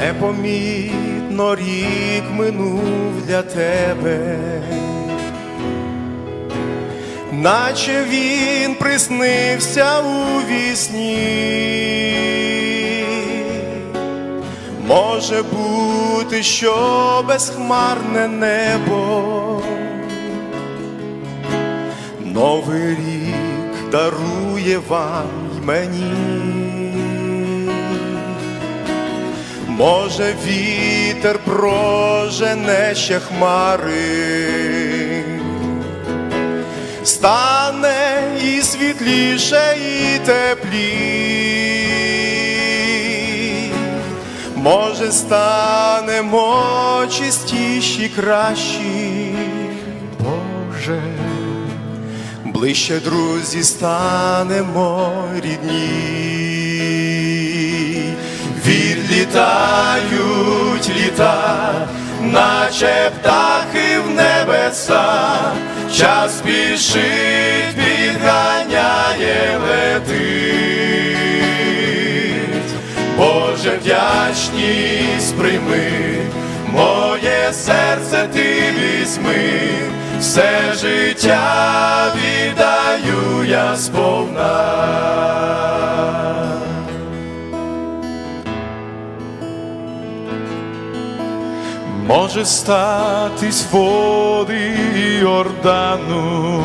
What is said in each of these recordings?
Непомітно рік минув для тебе, наче він приснився у вісні. Може бути, що безхмарне небо, Новий рік дарує вам мені. Може, вітер прожене ще хмари, стане і світліше, і теплі. Може, станемо чистіші, кращі, Боже, ближче друзі станемо рідні. Відлітають літа, наче птахи в небеса, час спішить, підганяє, летить. Боже, вдячність прийми, моє серце ти візьми, все життя віддаю я сповна. Може статись води Йордану,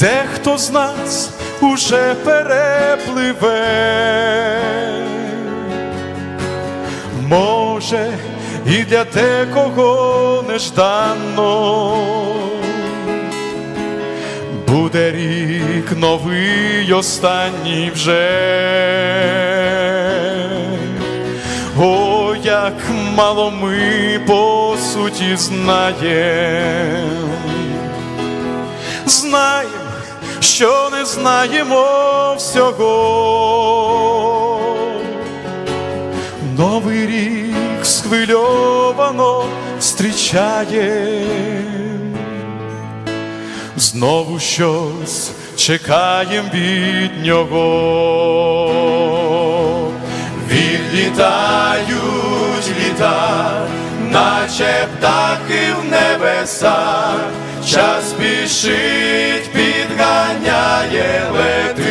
дехто з нас уже перепливе, може, і для декого нежданно буде рік новий останній вже. О, як мало ми по суті знаєм, знаєм, що не знаємо всього. Новий рік схвильовано зустрічає, знову щось чекаєм від нього. Відлітають літа, наче птахи в небесах, час спішить, підганяє, летить.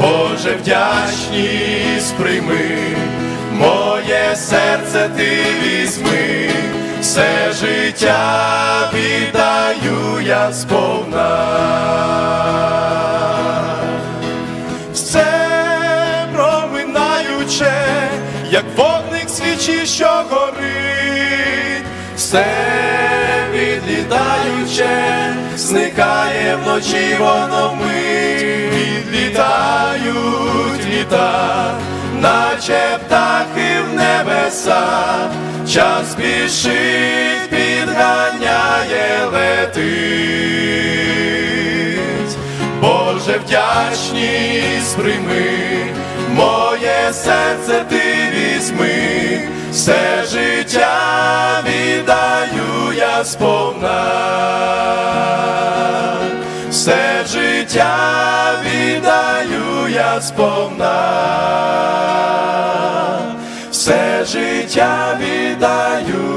Боже, вдячність прийми, моє серце ти візьми, все життя віддаю я сповна. Все вогник свічі, що горить, все відлітаюче, зникає вночі воно мить, відлітають літа, наче птахи в небеса, час спішить, підганяє, летить. Боже, вдячність прийми, моє серце ти візьми, все життя віддаю я сповна, все життя віддаю я сповна, все життя віддаю